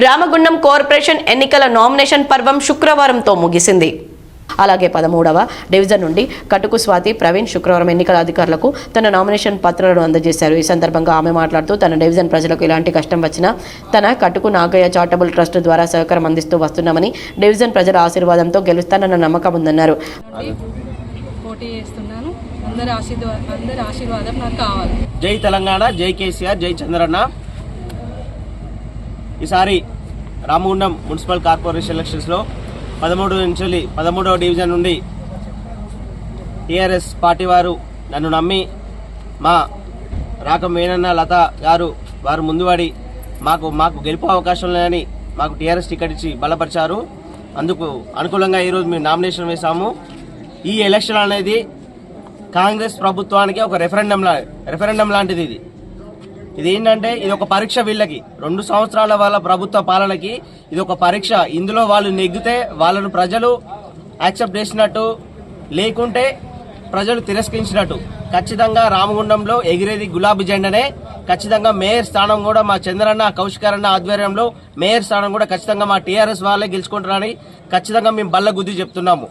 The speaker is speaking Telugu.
రామగుండం కార్పొరేషన్ ఎన్నికల నామినేషన్ పర్వం శుక్రవారంతో ముగిసింది. అలాగే పదమూడవ డివిజన్ నుండి కటుకు స్వాతి ప్రవీణ్ శుక్రవారం ఎన్నికల అధికారులకు తన నామినేషన్ పత్రాలను అందజేశారు. ఈ సందర్భంగా ఆమె మాట్లాడుతూ తన డివిజన్ ప్రజలకు ఎలాంటి కష్టం వచ్చినా తన కటుకు నాగయ్య చారిటబుల్ ట్రస్ట్ ద్వారా సహకారం అందిస్తూ వస్తున్నామని డివిజన్ ప్రజల ఆశీర్వాదంతో గెలుస్తానన్న నమ్మకం ఉందన్నారు. అందరి ఆశీర్వా అందరి ఆశీర్వాదం నాకు కావాలి. జై తెలంగాణ జై కేసీఆర్ జై చంద్రన్న. ఈసారి రామగుండం మున్సిపల్ కార్పొరేషన్ ఎలక్షన్స్లో పదమూడు నుంచి పదమూడవ డివిజన్ నుండి టీఆర్ఎస్ పార్టీ వారు నన్ను నమ్మి మా రాక మేనన్న లత గారు వారు ముందువాడి మాకు మాకు గెలుపు అవకాశం లేదని మాకు టీఆర్ఎస్ టికెట్ ఇచ్చి బలపరిచారు. అందుకు అనుకూలంగా ఈరోజు మేము నామినేషన్ వేశాము. ఈ ఎలక్షన్ అనేది కాంగ్రెస్ ప్రభుత్వానికి ఒక రెఫరెండం లా రెఫరెండం లాంటిది ఇది. ఇది ఏంటంటే ఇది ఒక పరీక్ష వీళ్ళకి. రెండు సంవత్సరాల వాళ్ళ ప్రభుత్వ పాలనకి ఇది ఒక పరీక్ష. ఇందులో వాళ్ళు నెగ్గితే వాళ్ళను ప్రజలు యాక్సెప్ట్ చేసినట్టు లేకుంటే ప్రజలు తిరస్కరించినట్టు. ఖచ్చితంగా రామగుండంలో ఎగిరేది గులాబీ జెండనే. ఖచ్చితంగా మేయర్ స్థానం కూడా మా చంద్రన్న కౌశికారన్న ఆధ్వర్యంలో మేయర్ స్థానం కూడా ఖచ్చితంగా మా టీఆర్ఎస్ వాళ్ళే గెలుచుకుంటారని ఖచ్చితంగా మేము బల్ల గుద్ది చెప్తున్నాము.